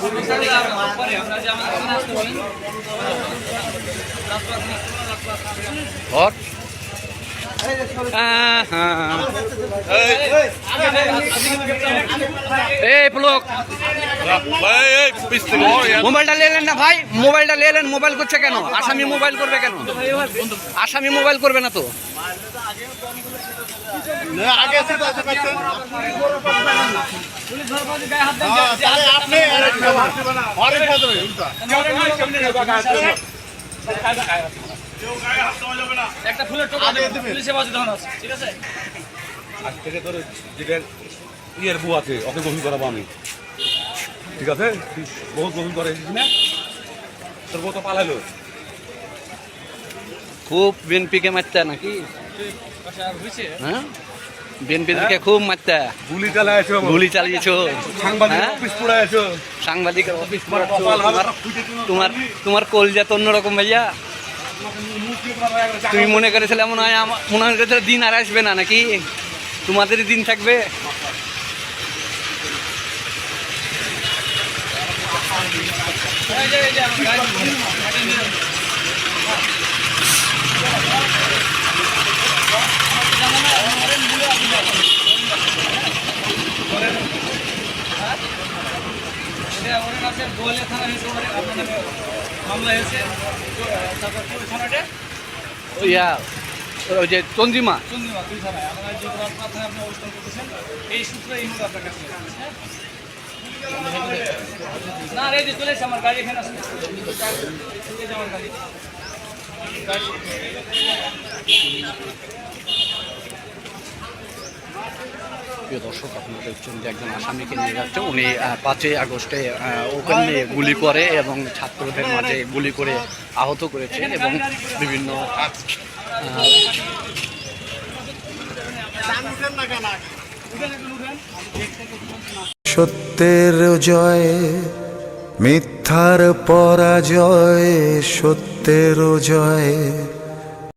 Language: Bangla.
আগে থেকে। মোবাইলটা নিলেন না ভাই মোবাইলটা নিলেন মোবাইল করছে কেন? আসামি মোবাইল করবে কেন? আসামি মোবাইল করবে না তো। একটা ফুলের আজ থেকে তোর যেটা ইয়ের বউ আছে গোসল করাবো আমি ঠিক আছে বহুত গোসল করে তোর বউ তো পালাইলো খুব বিএনপিকে মারতে নাকি? হ্যাঁ? বিএনপি থেকে খুব মারতে। গুলি এসো গুলি চালিয়েছো। সাংবাদিক হ্যাঁ? অফিস অফিস তোমার তোমার তোমার কলজা তো অন্যরকম ভাইয়া। তুমি মনে করেছিলে মনে হয় মনে হয় দিন আর আসবে না নাকি? তোমাদের দিন থাকবে। এই যে এই যে আমার গাড়ি গাড়ি ওনার কাছে গোয়ালিয়া থানা হয়েছে আপনার নামে মামলা হয়েছে। তারপর কোন থানাটা? ইয়া ওই যে চন্দ্রিমা। চন্দ্রিমা দুই থানায়। আপনারা যে থানায় আপনি অবস্থান করতেছেন এই সূত্রে এই মুহূর্তে আপনার কাছে? না রে যে চলে আমার গাড়ি এখানে আছে। এই যে গাড়ি। প্রিয় দর্শক, আপনারা দেখছেন যে একজন আসামিকে নিয়ে যাচ্ছে। উনি পাঁচই আগস্টে ওপেনলি গুলি করে এবং ছাত্রদের মাঝে গুলি করে আহত করেছে এবং বিভিন্ন সত্যের জয়, মিথ্যার পরাজয়, সত্যের জয়।